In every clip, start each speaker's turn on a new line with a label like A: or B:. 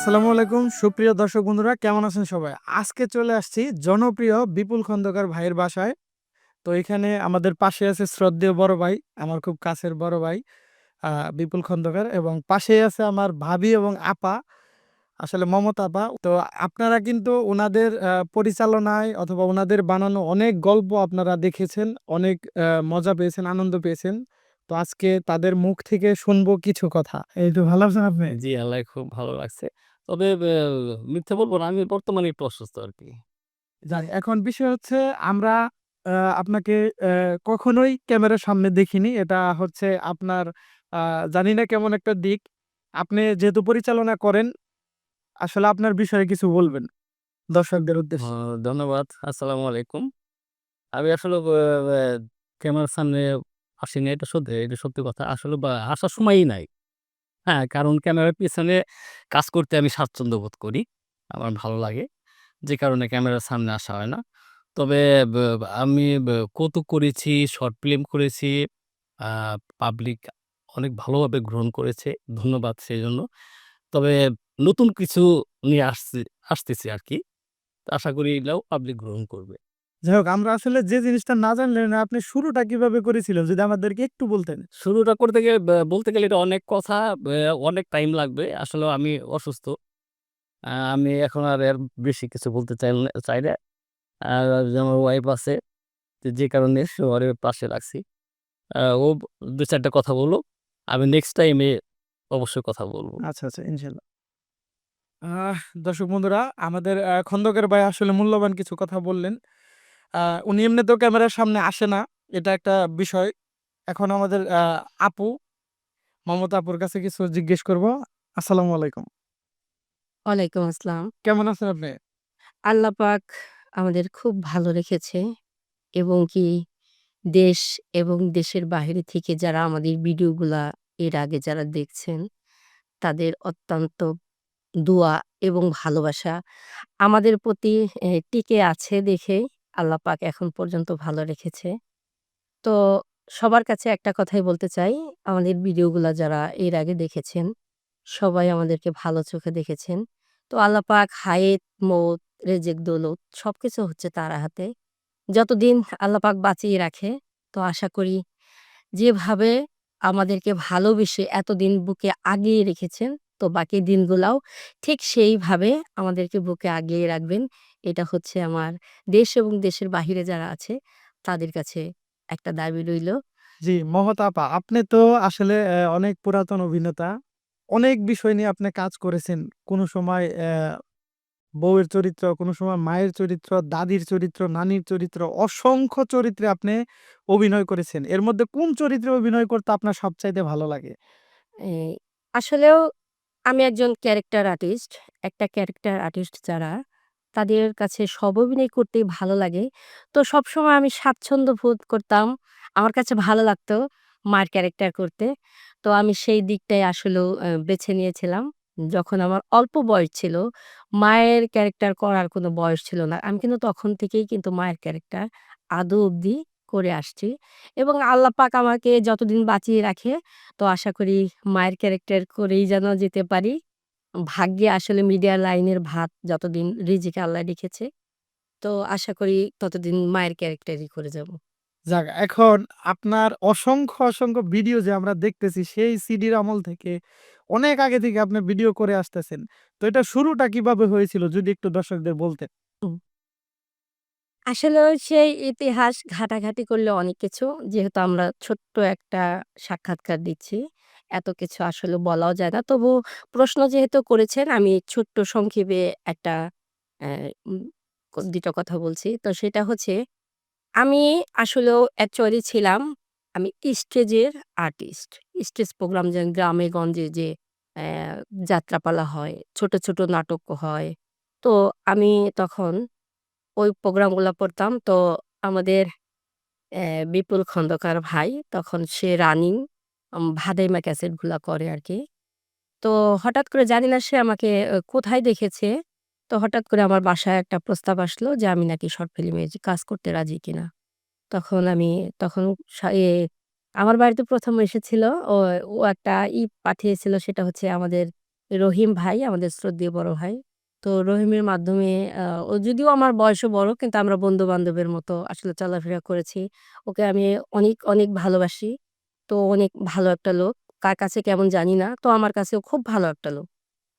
A: আসসালামু আলাইকুম। সুপ্রিয় দর্শক বন্ধুরা কেমন আছেন সবাই? আজকে চলে আসছি জনপ্রিয় বিপুল খন্দকার ভাইয়ের বাসায়। তো এখানে আমাদের পাশে আছে শ্রদ্ধেয় বড় ভাই আমার খুব কাছের বড় ভাই বিপুল খন্দকার। এবং পাশেই আছে আমার ভাবি এবং আপা আসলে মমতা আপা। তো আপনারা কিন্তু ওনাদের পরিচালনায় অথবা ওনাদের বানানো অনেক গল্প আপনারা দেখেছেন অনেক মজা পেয়েছেন আনন্দ পেয়েছেন। তো আজকে তাদের মুখ থেকে শুনব কিছু কথা। এই তো ভালো আছেন আপনি?
B: জি, আল্লাহ খুব ভালো লাগছে। তবে মিথ্যে বলব না, আমি বর্তমানে একটু অসুস্থ আর কি
A: জানি। এখন বিষয় হচ্ছে আমরা আ আপনাকে অ্যা কখনোই ক্যামেরার সামনে দেখিনি। এটা হচ্ছে আপনার আ জানি না কেমন একটা দিক। আপনি যেহেতু পরিচালনা করেন, আসলে আপনার বিষয়ে কিছু বলবেন দর্শকদের উদ্দেশ্যে।
B: ধন্যবাদ। আসসালামু আলাইকুম। আমি আসলে ক্যামেরার সামনে আসিনি এটা সত্যি এটা সত্যি কথা। আসলে বা আসার সময়ই নাই। হ্যাঁ, কারণ ক্যামেরার পেছনে কাজ করতে আমি স্বাচ্ছন্দ্য বোধ করি। আমার ভালো লাগে। যে কারণে ক্যামেরার সামনে আসা হয় না। তবে আমি কৌতুক করেছি, শর্ট ফিল্ম করেছি। পাবলিক অনেক ভালোভাবে গ্রহণ করেছে। ধন্যবাদ সেজন্য। তবে নতুন কিছু নিয়ে আসছি আসতেছি আরকি। আশা করি এটাও পাবলিক গ্রহণ করবে।
A: যাই হোক আমরা আসলে যে জিনিসটা না জানলেন না আপনি শুরুটা কীভাবে করেছিলেন যদি আমাদেরকে একটু বলতেন?
B: শুরুটা করতে গেলে বলতে গেলে এটা অনেক কথা, অনেক টাইম লাগবে। আসলে আমি অসুস্থ। আমি এখন আর এর বেশি কিছু বলতে চাই না চাই না। আর আমার ওয়াইফ আছে, যে কারণে ওরে পাশে রাখছি। ও ২-৪ টা কথা বলুক। আমি নেক্সট টাইমে অবশ্যই কথা বলব
A: আচ্ছা, আচ্ছা ইনশাল্লাহ। দর্শক বন্ধুরা আমাদের খন্দকের ভাই আসলে মূল্যবান কিছু কথা বললেন। উনি এমনিতেও ক্যামেরার সামনে আসে না। এটা একটা বিষয়। এখন আমাদের আপু, মমতা আপুর কাছে কিছু জিজ্ঞেস করব। আসসালামু আলাইকুম।
C: ওয়ালাইকুম আসসালাম।
A: কেমন আছেন আপনি?
C: আল্লাহ পাক আমাদের খুব ভালো রেখেছে এবং কি দেশ এবং দেশের বাহিরে থেকে যারা আমাদের ভিডিওগুলা এর আগে যারা দেখছেন, তাদের অত্যন্ত দোয়া এবং ভালোবাসা আমাদের প্রতি টিকে আছে দেখেই আল্লাহ পাক এখন পর্যন্ত ভালো রেখেছে। তো সবার কাছে একটা কথাই বলতে চাই, আমাদের ভিডিওগুলা যারা এর আগে দেখেছেন, সবাই আমাদেরকে ভালো চোখে দেখেছেন। তো আল্লাহ পাক হায়েত, মৌত, রেজেক, দৌলত সব কিছু হচ্ছে তার হাতে। যতদিন আল্লাহ পাক বাঁচিয়ে রাখে, তো আশা করি যেভাবে আমাদেরকে ভালোবেসে এতদিন বুকে আগিয়ে রেখেছেন, তো বাকি দিনগুলাও ঠিক সেইভাবে আমাদেরকে বুকে আগিয়ে রাখবেন। এটা হচ্ছে আমার দেশ এবং দেশের বাহিরে যারা আছে, তাদের কাছে একটা দাবি রইল।
A: জি, মহত আপা আপনি তো আসলে অনেক পুরাতন অভিনেতা। অনেক বিষয় নিয়ে আপনি কাজ করেছেন। কোনো সময় বউয়ের চরিত্র, কোনো সময় মায়ের চরিত্র, দাদির চরিত্র, নানির চরিত্র, অসংখ্য চরিত্রে আপনি অভিনয় করেছেন। এর মধ্যে কোন চরিত্রে অভিনয় করতে আপনার সবচাইতে ভালো লাগে?
C: আসলেও আমি একজন ক্যারেক্টার আর্টিস্ট। একটা ক্যারেক্টার আর্টিস্ট যারা, তাদের কাছে সব অভিনয় করতেই ভালো লাগে। তো সবসময় আমি স্বাচ্ছন্দ্য বোধ করতাম। আমার কাছে ভালো লাগতো মায়ের ক্যারেক্টার করতে। তো আমি সেই দিকটাই আসলেও বেছে নিয়েছিলাম। যখন আমার অল্প বয়স ছিল, মায়ের ক্যারেক্টার করার কোনো বয়স ছিল না। আমি কিন্তু তখন থেকেই কিন্তু মায়ের ক্যারেক্টার আদৌ অব্দি করে আসছি এবং আল্লাহ পাক আমাকে যতদিন বাঁচিয়ে রাখে, তো আশা করি মায়ের ক্যারেক্টার করেই যেন যেতে পারি। ভাগ্যে আসলে মিডিয়া লাইনের ভাত যতদিন রিজিকে আল্লাহ লিখেছে, তো আশা করি ততদিন মায়ের ক্যারেক্টারই করে যাব।
A: যাক এখন আপনার অসংখ্য, অসংখ্য ভিডিও যে আমরা দেখতেছি সেই সিডির আমল থেকে অনেক আগে থেকে আপনি ভিডিও করে আসতেছেন। তো এটা শুরুটা কীভাবে হয়েছিল যদি একটু দর্শকদের বলতেন?
C: হুম। আসলে সেই ইতিহাস ঘাটাঘাটি করলে অনেক কিছু যেহেতু আমরা ছোট্ট একটা সাক্ষাৎকার দিচ্ছি, এত কিছু আসলে বলাও যায় না। তবু প্রশ্ন যেহেতু করেছেন আমি ছোট্ট সংক্ষেপে একটা অ্যা উম ২ টা কথা বলছি। তো সেটা হচ্ছে আমি আসলেও অ্যাকচুয়ালি ছিলাম আমি স্টেজের আর্টিস্ট। স্টেজ প্রোগ্রাম যেন গ্রামে-গঞ্জে যে যাত্রাপালা হয়, ছোট, ছোট নাটক হয়। তো আমি তখন ওই প্রোগ্রামগুলা করতাম। তো আমাদের বিপুল খন্দকার ভাই তখন সে রানিং আম ভাদাইমা ক্যাসেটগুলা করে আরকি। তো হঠাৎ করে জানি না সে আমাকে কোথায় দেখেছে। তো হঠাৎ করে আমার বাসায় একটা প্রস্তাব আসলো যে আমি নাকি শর্ট ফিল্মে কাজ করতে রাজি কিনা। তখন আমি তখন এ আমার বাড়িতে ১ম এসেছিল ও ও একটা ই পাঠিয়েছিল সেটা হচ্ছে আমাদের রহিম ভাই আমাদের শ্রদ্ধেয় বড় ভাই। তো রহিমের মাধ্যমে ও যদিও আমার বয়সে বড় কিন্তু আমরা বন্ধু-বান্ধবের মতো আসলে চলাফেরা করেছি। ওকে আমি অনেক, অনেক ভালোবাসি। তো অনেক ভালো একটা লোক। কার কাছে কেমন জানি না। তো আমার কাছেও খুব ভালো একটা লোক।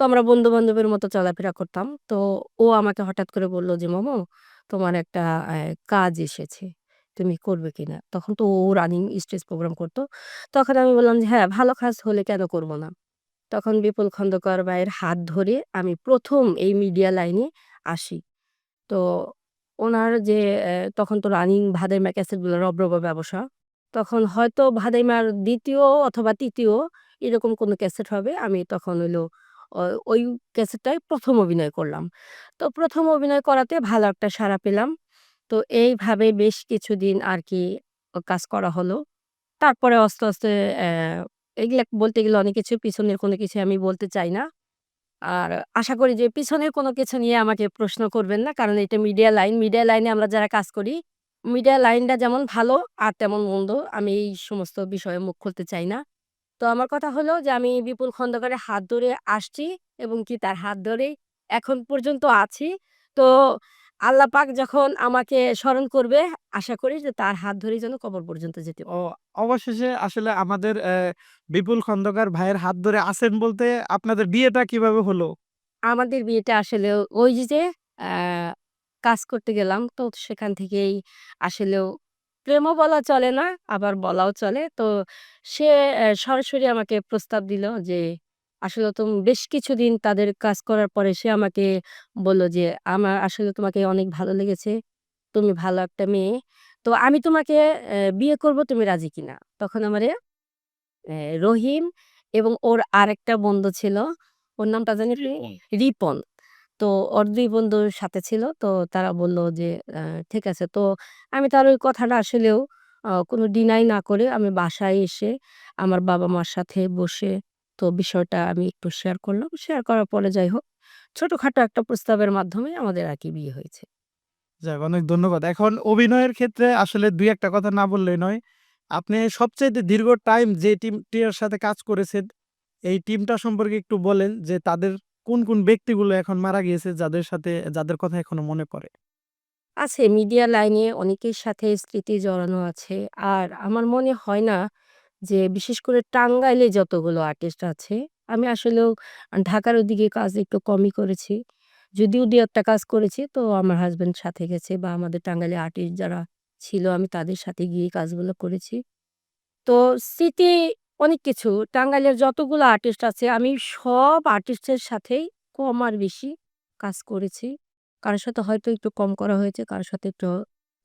C: তো আমরা বন্ধু-বান্ধবের মতো চলাফেরা করতাম। তো ও আমাকে হঠাৎ করে বলল যে, "মোমো তোমার একটা কাজ এসেছে। তুমি করবে কিনা?" তখন তো ও রানিং স্টেজ প্রোগ্রাম করতো তখন আমি বললাম যে, "হ্যাঁ, ভালো কাজ হলে কেন করব না?" তখন বিপুল খন্দকার ভাইয়ের হাত ধরে আমি প্রথম এই মিডিয়া লাইনে আসি। তো ওনার যে তখন তো রানিং ভাদাইমা ক্যাসেটগুলো রবরবা ব্যবসা। তখন হয়তো ভাদাইমার দ্বিতীয় অথবা তৃতীয় এরকম কোনো ক্যাসেট হবে। আমি তখন হইল ওই ক্যাসেটটায় প্রথম অভিনয় করলাম। তো প্রথম অভিনয় করাতে ভালো একটা সাড়া পেলাম। তো এইভাবে বেশ কিছুদিন আর কি কাজ করা হলো। তারপরে আস্তে, আস্তে এগুলা বলতে গেলে অনেক কিছু পিছনের কোনো কিছু আমি বলতে চাই না। আর আশা করি যে পিছনের কোনো কিছু নিয়ে আমাকে প্রশ্ন করবেন না। কারণ এটা মিডিয়া লাইন। মিডিয়া লাইনে আমরা যারা কাজ করি, মিডিয়া লাইনটা যেমন ভালো আর তেমন মন্দ। আমি এই সমস্ত বিষয়ে মুখ খুলতে চাই না। তো আমার কথা হলো যে আমি বিপুল খন্দকারের হাত ধরে আসছি এবং কি তার হাত ধরেই এখন পর্যন্ত আছি। তো আল্লাহ পাক যখন আমাকে স্মরণ করবে আশা করি যে তার হাত ধরেই যেন কবর পর্যন্ত যেতে
A: ও অবশেষে আসলে আমাদের বিপুল খন্দকার ভাইয়ের হাত ধরে আছেন বলতে আপনাদের বিয়েটা কীভাবে হলো?
C: আমাদের বিয়েটা আসলে ওই যে, কাজ করতে গেলাম তো সেখান থেকেই আসলেও প্রেমও বলা চলে না, আবার বলাও চলে। তো সে অ্যা সরাসরি আমাকে প্রস্তাব দিল যে, আসলে তুম বেশ কিছুদিন তাদের কাজ করার পরে সে আমাকে বলল যে, "আমার আসলে তোমাকে অনেক ভালো লেগেছে। তুমি ভালো একটা মেয়ে। তো আমি তোমাকে অ্যা বিয়ে করব, তুমি রাজি কিনা?" তখন আমারে অ্যা রহিম এবং ওর আরেকটা বন্ধু ছিল। ওর নামটা জানি
B: রিপন।
C: তো ওর ২ বন্ধু সাথে ছিল। তো তারা বলল যে, "অ্যা ঠিক আছে।" তো আমি তার ওই কথাটা আসলেও কোনো ডিনাই না করে আমি বাসায় এসে আমার বাবা-মার সাথে বসে তো বিষয়টা আমি একটু শেয়ার করলাম। শেয়ার করার পরে যাই হোক, ছোটখাটো একটা প্রস্তাবের মাধ্যমে আমাদের আরকি বিয়ে হয়েছে।
A: যাক অনেক ধন্যবাদ। এখন অভিনয়ের ক্ষেত্রে আসলে ২ ১ টা কথা না বললেই নয়। আপনি সবচাইতে দীর্ঘ টাইম যে টিমটির সাথে কাজ করেছেন, এই টিমটা সম্পর্কে একটু বলেন যে তাদের কোন, কোন ব্যক্তিগুলো এখন মারা গিয়েছে যাদের সাথে যাদের কথা এখনও মনে পড়ে?
C: আছে মিডিয়া লাইনে অনেকের সাথে স্মৃতি জড়ানো আছে। আর আমার মনে হয় না যে বিশেষ করে টাঙ্গাইলে যতগুলো আর্টিস্ট আছে, আমি আসলেও ঢাকার ওদিকে কাজ একটু কমই করেছি। যদিও ২-১ টা কাজ করেছি তো আমার হাসব্যান্ড সাথে গেছে বা আমাদের টাঙ্গাইলে আর্টিস্ট যারা ছিল আমি তাদের সাথে গিয়ে কাজগুলো করেছি। তো স্মৃতি অনেক কিছু। টাঙ্গাইলের যতগুলো আর্টিস্ট আছে আমি সব আর্টিস্টের সাথেই কম আর বেশি কাজ করেছি। কারও সাথে হয়তো একটু কম করা হয়েছে, কারও সাথে একটু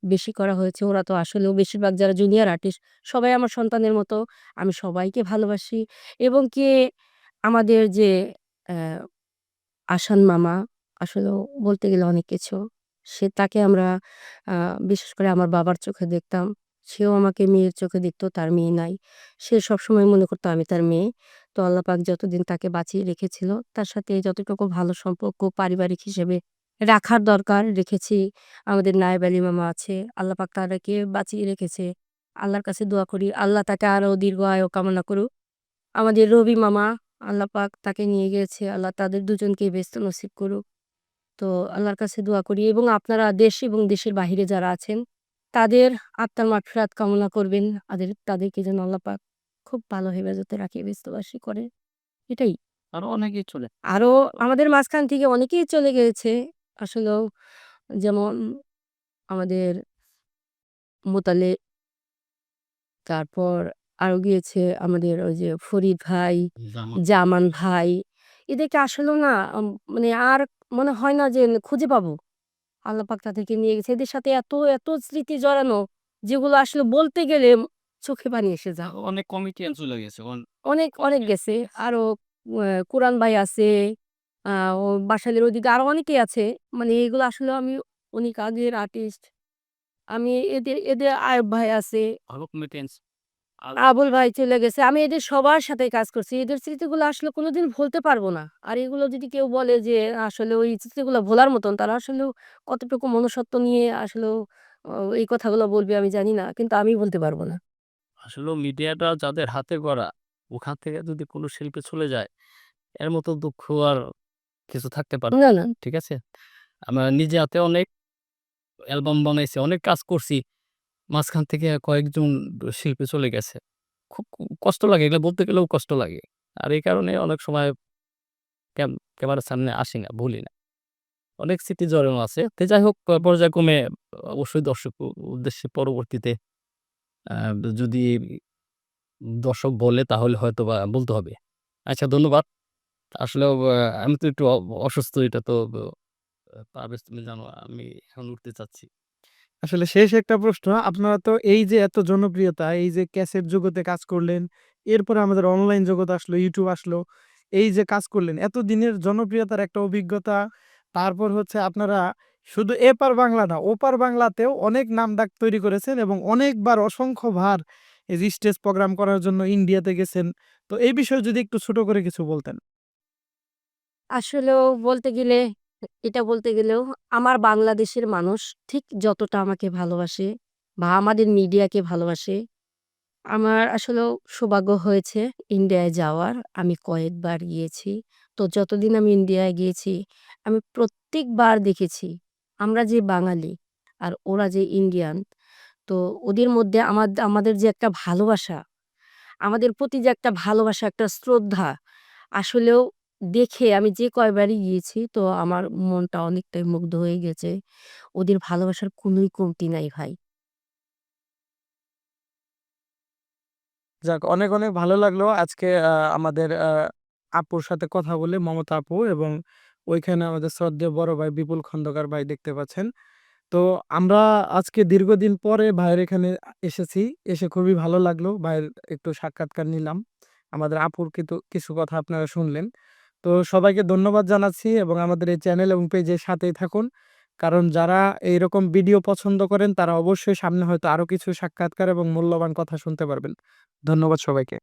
C: বেশি করা হয়েছে। ওরা তো আসলেও বেশিরভাগ যারা জুনিয়র আর্টিস্ট সবাই আমার সন্তানের মতো। আমি সবাইকে ভালোবাসি এবং কি আমাদের যে আসান মামা আসলেও বলতে গেলে অনেক কিছু। সে তাকে আমরা বিশেষ করে আমার বাবার চোখে দেখতাম। সেও আমাকে মেয়ের চোখে দেখত, তার মেয়ে নাই। সে সবসময় মনে করত আমি তার মেয়ে। তো আল্লাহ পাক যতদিন তাকে বাঁচিয়ে রেখেছিল, তার সাথে যতটুকু ভালো সম্পর্ক পারিবারিক হিসেবে রাখার দরকার রেখেছি। আমাদের নায়েব আলী মামা আছে। আল্লাহ পাক তাদেরকে বাঁচিয়ে রেখেছে। আল্লাহর কাছে দোয়া করি আল্লাহ তাকে আরও দীর্ঘ আয়ু কামনা করুক। আমাদের রবি মামা আল্লাহ পাক তাকে নিয়ে গিয়েছে। আল্লাহ তাদের দুজনকেই বেহেশত নসিব করুক। তো আল্লাহর কাছে দোয়া করি এবং আপনারা দেশ এবং দেশের বাহিরে যারা আছেন, তাদের আত্মার মাগফিরাত কামনা করবেন। আদের তাদেরকে যেন আল্লাহ পাক খুব ভালো হেফাজতে রাখে, বেহেশতবাসী করে। এটাই।
B: আরও অনেকেই চলে
C: আরও আমাদের মাঝখান থেকে অনেকেই চলে গেছে আসলেও যেমন আমাদের মোতালে তারপর আরও গিয়েছে আমাদের ওই যে ফরিদ ভাই,
B: জামান।
C: জামান ভাই। এদেরকে আসলেও না মানে আর মনে হয় না যে খুঁজে পাবো। আল্লাহ পাক তাদেরকে নিয়ে গেছে। এদের সাথে এত, এত স্মৃতি জড়ানো যেগুলো আসলে বলতে গেলে চোখে পানি এসে যায়।
B: অনেক কমিটিয়ান চলে গেছে।
C: অনেক, অনেক গেছে। আরও কুরআন ভাই আছে। আ ও বাসাইলের ওইদিকে আরও অনেকেই আছে। মানে এগুলো আসলে আমি অনেক আগের আর্টিস্ট। আমি এদের এদের আয়ব ভাই আছে। আবুল ভাই চলে গেছে। আমি এদের সবার সাথেই কাজ করছি। এদের স্মৃতিগুলো আসলে কোনোদিন ভুলতে পারব না। আর এগুলো যদি কেউ বলে যে আসলে ওই স্মৃতিগুলো ভোলার মতন, তারা আসলেও কতটুকু মনুষ্যত্ব নিয়ে আসলেও অ এই কথাগুলো বলবে আমি জানি না। কিন্তু আমি বলতে পারব না।
B: আসলে মিডিয়াটা যাদের হাতে গড়া, ওখান থেকে যদি কোনো শিল্পী চলে যায়, এর মতো দুঃখ আর কিছু থাকতে পারে
C: না, না।
B: ঠিক আছে? আমরা নিজে হাতে অনেক অ্যালবাম বানাইছি, অনেক কাজ করছি। মাঝখান থেকে কয়েকজন শিল্পী চলে গেছে। খুব কষ্ট লাগে এগুলা বলতে গেলেও কষ্ট লাগে। আর এই কারণে অনেক সময় ক্যাম ক্যামেরার সামনে আসি না, বলি না। অনেক স্মৃতি জড়ানো আছে। তো যাই হোক পর্যায়ক্রমে অবশ্যই দর্শক উদ্দেশ্যে পরবর্তীতে যদি দর্শক বলে তাহলে হয়তোবা বলতে হবে। আচ্ছা ধন্যবাদ। আসলেও আ আমি তো একটু অসুস্থ এটা তো ব পারভেজ তুমি জানো আমি এখন উঠতে চাচ্ছি।
A: আসলে শেষ একটা প্রশ্ন। আপনারা তো এই যে এত জনপ্রিয়তা, এই যে ক্যাসেট জগতে কাজ করলেন, এরপরে আমাদের অনলাইন জগৎ আসলো, YouTube আসলো। এই যে কাজ করলেন, এতদিনের জনপ্রিয়তার একটা অভিজ্ঞতা, তারপর হচ্ছে আপনারা শুধু এপার বাংলা না, ওপার বাংলাতেও অনেক নামডাক তৈরি করেছেন এবং অনেকবার অসংখ্যবার এই যে স্টেজ প্রোগ্রাম করার জন্য ইন্ডিয়াতে গেছেন। তো এই বিষয়ে যদি একটু ছোট করে কিছু বলতেন।
C: আসলেও বলতে গেলে এটা বলতে গেলেও আমার বাংলাদেশের মানুষ ঠিক যতটা আমাকে ভালোবাসে বা আমাদের মিডিয়াকে ভালোবাসে, আমার আসলেও সৌভাগ্য হয়েছে ইন্ডিয়ায় যাওয়ার। আমি কয়েকবার গিয়েছি। তো যতদিন আমি ইন্ডিয়ায় গিয়েছি, আমি প্রত্যেকবার দেখেছি আমরা যে বাঙালি আর ওরা যে ইন্ডিয়ান, তো ওদের মধ্যে আমাদ আমাদের যে একটা ভালোবাসা, আমাদের প্রতি যে একটা ভালোবাসা, একটা শ্রদ্ধা, আসলেও দেখে আমি যে কয়বারই গিয়েছি তো আমার মনটা অনেকটাই মুগ্ধ হয়ে গেছে। ওদের ভালোবাসার কোনোই কমতি নাই ভাই।
A: যাক অনেক, অনেক ভালো লাগল আজকে আমাদের আপুর সাথে কথা বলে মমতা আপু এবং ওইখানে আমাদের শ্রদ্ধেয় বড় ভাই বিপুল খন্দকার ভাই দেখতে পাচ্ছেন। তো আমরা আজকে দীর্ঘদিন পরে ভাইয়ের এখানে এসেছি। এসে খুবই ভালো লাগল। ভাইয়ের একটু সাক্ষাৎকার নিলাম। আমাদের আপুর কিন্তু কিছু কথা আপনারা শুনলেন। তো সবাইকে ধন্যবাদ জানাচ্ছি এবং আমাদের এই চ্যানেল এবং পেজের সাথেই থাকুন। কারণ যারা এই রকম ভিডিও পছন্দ করেন, তারা অবশ্যই সামনে হয়তো আরও কিছু সাক্ষাৎকার এবং মূল্যবান কথা শুনতে পারবেন। ধন্যবাদ সবাইকে।